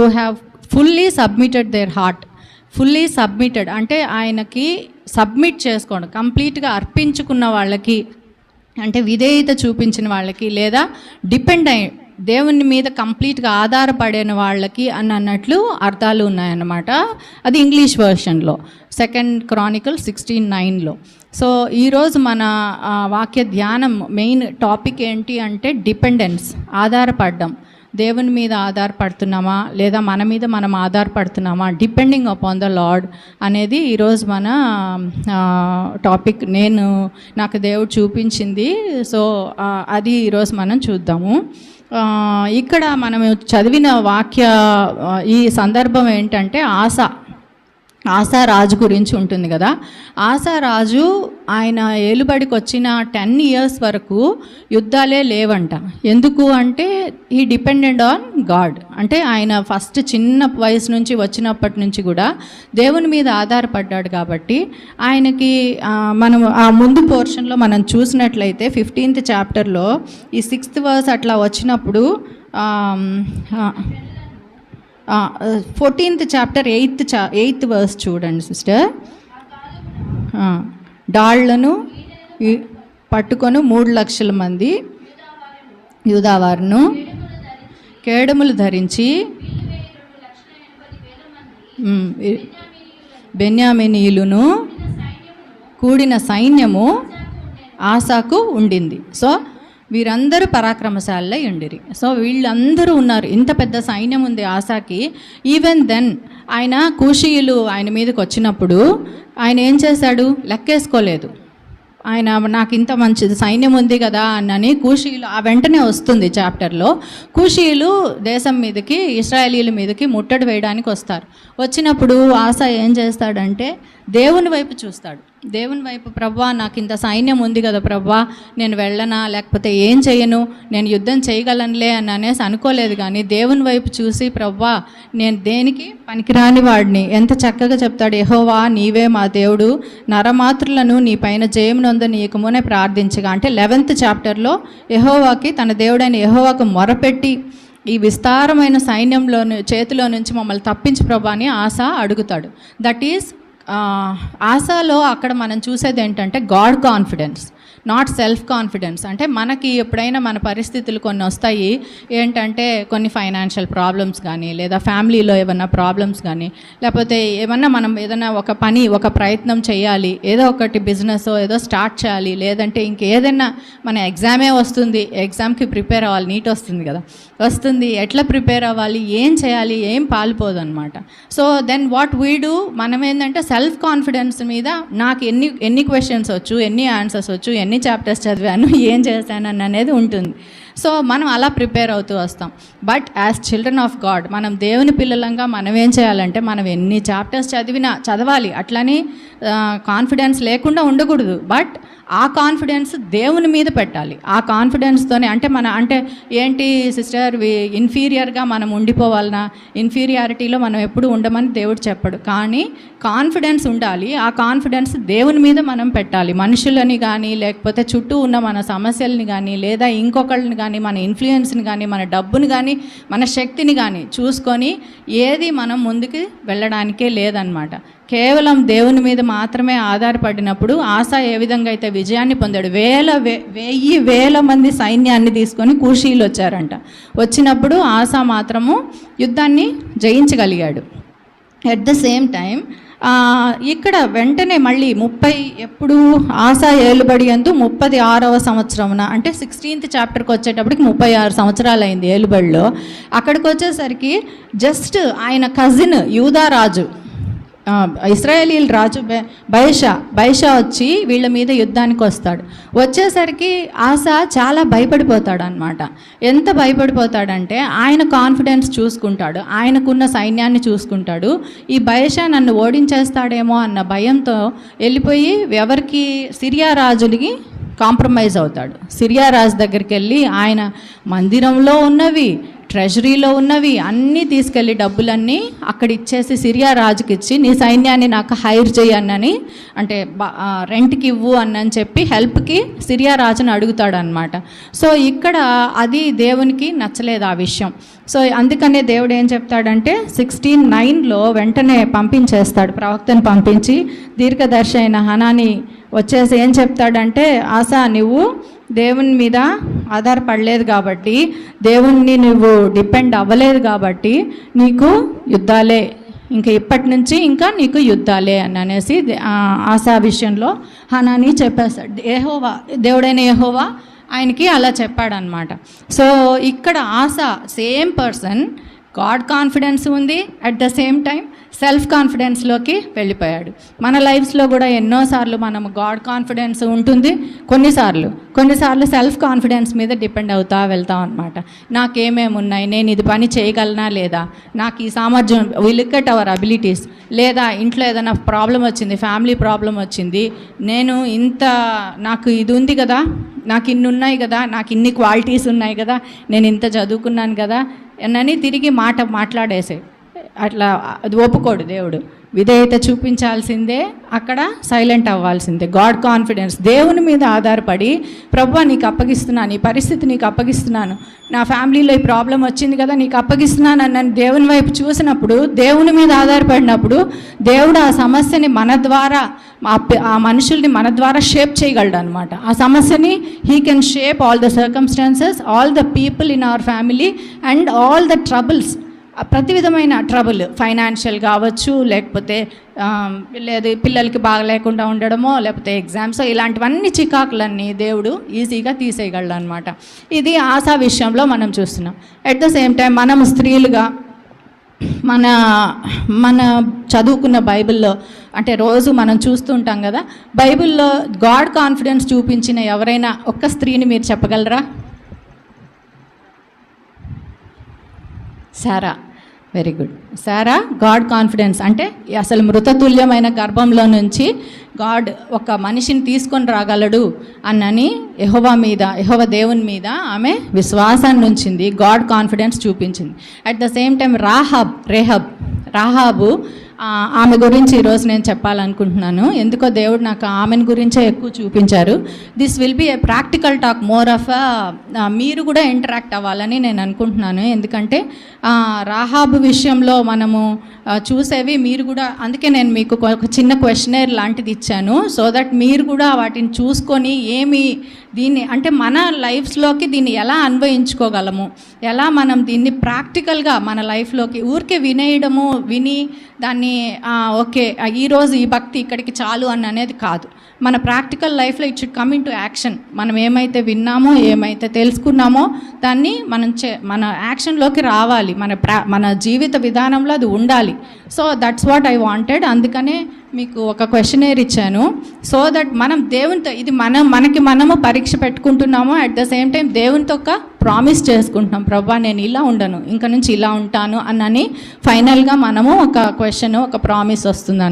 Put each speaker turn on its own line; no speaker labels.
Who have fully submitted their heart fully submitted అంటే ఆయనకి submit చేసుకోండి కంప్లీట్గా అర్పించుకున్న వాళ్ళకి అంటే విధేయత చూపించిన వాళ్ళకి లేదా డిపెండ్ అయి దేవుని మీద కంప్లీట్గా ఆధారపడిన వాళ్ళకి అని అన్నట్లు అర్థాలు ఉన్నాయన్నమాట. అది ఇంగ్లీష్ వర్షన్లో సెకండ్ క్రానికల్ సిక్స్టీన్ నైన్లో సో ఈరోజు మన వాక్య ధ్యానం మెయిన్ టాపిక్ ఏంటి అంటే డిపెండెన్స్ ఆధారపడడం. దేవుని మీద ఆధారపడుతున్నామా? లేదా మన మీద మనం ఆధారపడుతున్నామా? డిపెండింగ్ అపాన్ ద లార్డ్ అనేది ఈరోజు మన టాపిక్ నేను నాకు దేవుడు చూపించింది. సో అది ఈరోజు మనం చూద్దాము. ఇక్కడ మనం చదివిన వాక్య ఈ సందర్భం ఏంటంటే ఆశ. ఆశా రాజు గురించి ఉంటుంది కదా. ఆశా రాజు ఆయన ఏలుబడికి వచ్చిన టెన్ ఇయర్స్ వరకు యుద్ధాలే లేవంట. ఎందుకు అంటే ఈ డిపెండెంట్ ఆన్ గాడ్ అంటే ఆయన ఫస్ట్ చిన్న వయసు నుంచి వచ్చినప్పటి నుంచి కూడా దేవుని మీద ఆధారపడ్డాడు కాబట్టి ఆయనకి మనం ఆ ముందు పోర్షన్లో మనం చూసినట్లయితే ఫిఫ్టీన్త్ చాప్టర్లో ఈ సిక్స్త్ వర్స్ అట్లా వచ్చినప్పుడు ఫోర్టీన్త్ చాప్టర్ ఎయిత్ చా ఎయిత్ వర్స్ చూడండి సిస్టర్ డాళ్ళను ఈ- పట్టుకొని మూడు లక్షల మంది. యూదావారును కేడములు ధరించి ఉమ్, బెన్యామినీయులును కూడిన సైన్యము ఆశాకు ఉండింది. సో వీరందరూ పరాక్రమశాలై ఉండిరి. సో వీళ్ళందరూ ఉన్నారు. ఇంత పెద్ద సైన్యం ఉంది ఆశాకి ఈవెన్ దెన్ ఆయన కూషీయులు ఆయన మీదకి వచ్చినప్పుడు ఆయన ఏం చేశాడు? లెక్కేసుకోలేదు. ఆయన నాకు ఇంత మంచిది సైన్యం ఉంది కదా అని కూషీయులు ఆ వెంటనే వస్తుంది చాప్టర్లో కూషీయులు దేశం మీదకి ఇస్రాయేలీల మీదకి ముట్టడి వేయడానికి వస్తారు. వచ్చినప్పుడు ఆశ ఏం చేస్తాడంటే దేవుని వైపు చూస్తాడు. దేవుని వైపు ప్రవ్వా నాకు ఇంత సైన్యం ఉంది కదా ప్రవ్వా నేను వెళ్ళనా? లేకపోతే ఏం చేయను? నేను యుద్ధం చేయగలనులే అని అనేసి అనుకోలేదు కానీ దేవుని వైపు చూసి ప్రవ్వా నేను దేనికి పనికిరాని వాడిని? ఎంత చక్కగా చెప్తాడు ఎహోవా నీవే మా దేవుడు. నరమాతృలను నీ పైన జయమునందు నీకుమునే ప్రార్థించగా. అంటే లెవెన్త్ చాప్టర్లో ఎహోవాకి తన దేవుడైన ఎహోవాకు మొరపెట్టి ఈ విస్తారమైన సైన్యంలో చేతిలో నుంచి మమ్మల్ని తప్పించి ప్రభా అని ఆశ అడుగుతాడు. దట్ ఈస్ ఆశాలో అక్కడ మనం చూసేది ఏంటంటే god confidence. Not self confidence అంటే మనకి ఎప్పుడైనా మన పరిస్థితులు కొన్ని వస్తాయి. ఏంటంటే కొన్ని ఫైనాన్షియల్ ప్రాబ్లమ్స్ కానీ లేదా ఫ్యామిలీలో ఏమన్నా ప్రాబ్లమ్స్ కానీ లేకపోతే ఏమన్నా మనం ఏదైనా ఒక పని ఒక ప్రయత్నం చేయాలి. ఏదో ఒకటి బిజినెస్ ఏదో స్టార్ట్ చేయాలి. లేదంటే ఇంకేదైనా మన ఎగ్జామే వస్తుంది. ఎగ్జామ్కి ప్రిపేర్ అవ్వాలి. నీట్ వస్తుంది కదా. వస్తుంది. ఎట్లా ప్రిపేర్ అవ్వాలి? ఏం చేయాలి? ఏం పాలిపోదు అనమాట so then what we do మనం ఏంటంటే సెల్ఫ్ కాన్ఫిడెన్స్ మీద నాకు ఎన్ని ఎన్ని క్వశ్చన్స్ వచ్చు ఎన్ని ఆన్సర్స్ వచ్చు ఎన్ని చాప్టర్స్ చదివాను ఏం చేశాను అనేది ఉంటుంది. సో మనం అలా ప్రిపేర్ అవుతూ వస్తాం. But as children of god మనం దేవుని పిల్లలంగా మనం ఏం చేయాలంటే మనం ఎన్ని చాప్టర్స్ చదివినా చదవాలి. అట్లని కాన్ఫిడెన్స్ లేకుండా ఉండకూడదు. బట్ ఆ కాన్ఫిడెన్స్ దేవుని మీద పెట్టాలి. ఆ కాన్ఫిడెన్స్తోనే అంటే మన అంటే ఏంటి సిస్టర్ ఇన్ఫీరియర్గా మనం ఉండిపోవాలనా? ఇన్ఫీరియారిటీలో మనం ఎప్పుడు ఉండమని దేవుడు చెప్పడు. కానీ కాన్ఫిడెన్స్ ఉండాలి. ఆ కాన్ఫిడెన్స్ దేవుని మీద మనం పెట్టాలి. మనుషులని కానీ లేకపోతే చుట్టూ ఉన్న మన సమస్యల్ని కానీ లేదా ఇంకొకళ్ళని కానీ కానీ మన ఇన్ఫ్లుయెన్స్ని కానీ మన డబ్బుని కానీ మన శక్తిని కానీ చూసుకొని ఏది మనం ముందుకు వెళ్ళడానికే లేదనమాట కేవలం దేవుని మీద మాత్రమే ఆధారపడినప్పుడు ఆశ ఏ విధంగా అయితే విజయాన్ని పొందాడు వేల వే వెయ్యి వేల మంది సైన్యాన్ని తీసుకొని కూషీలు వచ్చారంట. వచ్చినప్పుడు ఆశ మాత్రము యుద్ధాన్ని జయించగలిగాడు. ఎట్ ద సేమ్ టైం ఇక్కడ వెంటనే మళ్ళీ ముప్పై ఎప్పుడు ఆశ ఏలుబడి అందు ముప్పది ఆరవ సంవత్సరమున అంటే సిక్స్టీన్త్ చాప్టర్కి వచ్చేటప్పటికి ముప్పై ఆరు సంవత్సరాలు అయింది ఏలుబడిలో. అక్కడికి వచ్చేసరికి జస్ట్ ఆయన కజిన్ యూదారాజు ఇస్రాయేలీల రాజు బైషా బైషా వచ్చి వీళ్ళ మీద యుద్ధానికి వస్తాడు. వచ్చేసరికి ఆశ చాలా భయపడిపోతాడు అనమాట ఎంత భయపడిపోతాడంటే ఆయన కాన్ఫిడెన్స్ చూసుకుంటాడు ఆయనకున్న సైన్యాన్ని చూసుకుంటాడు. ఈ బైషా నన్ను ఓడించేస్తాడేమో అన్న భయంతో వెళ్ళిపోయి ఎవరికి? సిరియా రాజులకి కాంప్రమైజ్ అవుతాడు. సిరియా రాజు దగ్గరికి వెళ్ళి ఆయన మందిరంలో ఉన్నవి ట్రెజరీలో ఉన్నవి అన్నీ తీసుకెళ్ళి డబ్బులన్నీ అక్కడ ఇచ్చేసి సిరియా రాజుకి ఇచ్చి నీ సైన్యాన్ని నాకు హైర్ చేయన్నని అంటే బా- రెంట్కి ఇవ్వు అన్నని చెప్పి హెల్ప్కి సిరియా రాజుని అడుగుతాడనమాట సో ఇక్కడ అది దేవునికి నచ్చలేదు ఆ విషయం. సో అందుకనే దేవుడు ఏం చెప్తాడంటే సిక్స్టీన్ నైన్లో వెంటనే పంపించేస్తాడు ప్రవక్తను పంపించి దీర్ఘదర్శి అయిన హనాని వచ్చేసి ఏం చెప్తాడంటే ఆశా నువ్వు దేవుని మీద ఆధారపడలేదు కాబట్టి దేవుణ్ణి నువ్వు డిపెండ్ అవ్వలేదు కాబట్టి నీకు యుద్ధాలే. ఇంకా ఇప్పటి నుంచి ఇంకా నీకు యుద్ధాలే అని అనేసి ఆశా విషయంలో హనాని చెప్పేస్తాడు. ఏహోవా దేవుడైన ఏహోవా ఆయనకి అలా చెప్పాడనమాట సో ఇక్కడ Asa same person god confidence ఉంది at the same time self కాన్ఫిడెన్స్లోకి వెళ్ళిపోయాడు. మన లైఫ్స్లో కూడా ఎన్నోసార్లు మనం గాడ్ కాన్ఫిడెన్స్ ఉంటుంది కొన్నిసార్లు. కొన్నిసార్లు సెల్ఫ్ కాన్ఫిడెన్స్ మీద డిపెండ్ అవుతా వెళ్తాం అనమాట నాకేమేమి ఉన్నాయి నేను ఇది పని చేయగలనా లేదా? నాకు ఈ సామర్థ్యం we look at our abilities లేదా ఇంట్లో ఏదైనా ప్రాబ్లం వచ్చింది ఫ్యామిలీ ప్రాబ్లం వచ్చింది నేను ఇంత నాకు ఇది ఉంది కదా నాకు ఇన్ని ఉన్నాయి కదా నాకు ఇన్ని క్వాలిటీస్ ఉన్నాయి కదా నేను ఇంత చదువుకున్నాను కదా నని తిరిగి మాట మాట్లాడేసే అట్లా అది ఒప్పుకోడు దేవుడు. విధేయత చూపించాల్సిందే అక్కడ సైలెంట్ అవ్వాల్సిందే. God confidence. దేవుని మీద ఆధారపడి ప్రభు నీకు అప్పగిస్తున్నాను ఈ పరిస్థితి నీకు అప్పగిస్తున్నాను. నా ఫ్యామిలీలో ఈ ప్రాబ్లం వచ్చింది కదా నీకు అప్పగిస్తున్నాను అని నన్ను దేవుని వైపు చూసినప్పుడు దేవుని మీద ఆధారపడినప్పుడు దేవుడు ఆ సమస్యని మన ద్వారా ఆ ఆ మనుషుల్ని మన ద్వారా షేప్ చేయగలడు అనమాట ఆ సమస్యని he can shape all the circumstances all the people in our family and all the troubles ప్రతి విధమైన ట్రబుల్ ఫైనాన్షియల్ కావచ్చు లేకపోతే లేదు పిల్లలకి బాగలేకుండా ఉండడమో లేకపోతే ఎగ్జామ్స్ ఇలాంటివన్నీ చికాకులన్నీ దేవుడు ఈజీగా తీసేయగలడు అనమాట ఇది ఆశా విషయంలో మనం చూస్తున్నాం. అట్ ద సేమ్ టైం మనం స్త్రీలుగా మన మన చదువుకున్న బైబిల్లో అంటే రోజు మనం చూస్తుంటాం కదా బైబిల్లో గాడ్ కాన్ఫిడెన్స్ చూపించిన ఎవరైనా ఒక్క స్త్రీని మీరు చెప్పగలరా? Sarah very good Sarah god confidence అంటే అసలు మృతతుల్యమైన గర్భంలో నుంచి గాడ్ ఒక మనిషిని తీసుకొని రాగలడు అన్నని యెహోవా మీద ఎహోవ దేవుని మీద ఆమె విశ్వాసాన్ని ఉంచింది గాడ్ కాన్ఫిడెన్స్ చూపించింది. At the same time Rahab Rahab Rahab ఆమె గురించి ఈరోజు నేను చెప్పాలనుకుంటున్నాను. ఎందుకో దేవుడు నాకు ఆమెను గురించే ఎక్కువ చూపించారు. This will be a practical talk more of మీరు కూడా ఇంటరాక్ట్ అవ్వాలని నేను అనుకుంటున్నాను. ఎందుకంటే రాహాబ్ రాహాబు విషయంలో మనము చూసేవి మీరు కూడా అందుకే నేను మీకు ఒక- ఒక చిన్న క్వశ్చనర్ లాంటిది ఇచ్చాను. సో దట్ మీరు కూడా వాటిని చూసుకొని ఏమి దీన్ని అంటే మన లైఫ్స్లోకి దీన్ని ఎలా అన్వయించుకోగలము? ఎలా మనం దీన్ని ప్రాక్టికల్గా మన లైఫ్లోకి ఊరికే వినేయడము విని దాన్ని ఆ, ఓకే ఈరోజు ఈ భక్తి ఇక్కడికి చాలు అని అనేది కాదు. మన ప్రాక్టికల్ లైఫ్లో it should come in to action. మనం ఏమైతే విన్నామో ఏమైతే తెలుసుకున్నామో దాన్ని మనం చే మన యాక్షన్లోకి రావాలి. మన ప్రా మన జీవిత విధానంలో అది ఉండాలి. So that's what I wanted అందుకనే మీకు ఒక క్వశ్చనేర్ ఇచ్చాను. సో దట్ మనం దేవునితో ఇది మనం మనకి మనము పరీక్ష పెట్టుకుంటున్నాము అట్ ద సేమ్ టైం దేవునితో ఒక ప్రామిస్ చేసుకుంటున్నాం ప్రభా నేను ఇలా ఉండను ఇంకా నుంచి ఇలా ఉంటాను అన్నని ఫైనల్గా మనము ఒక క్వశ్చన్ ఒక ప్రామిస్ వస్తుంది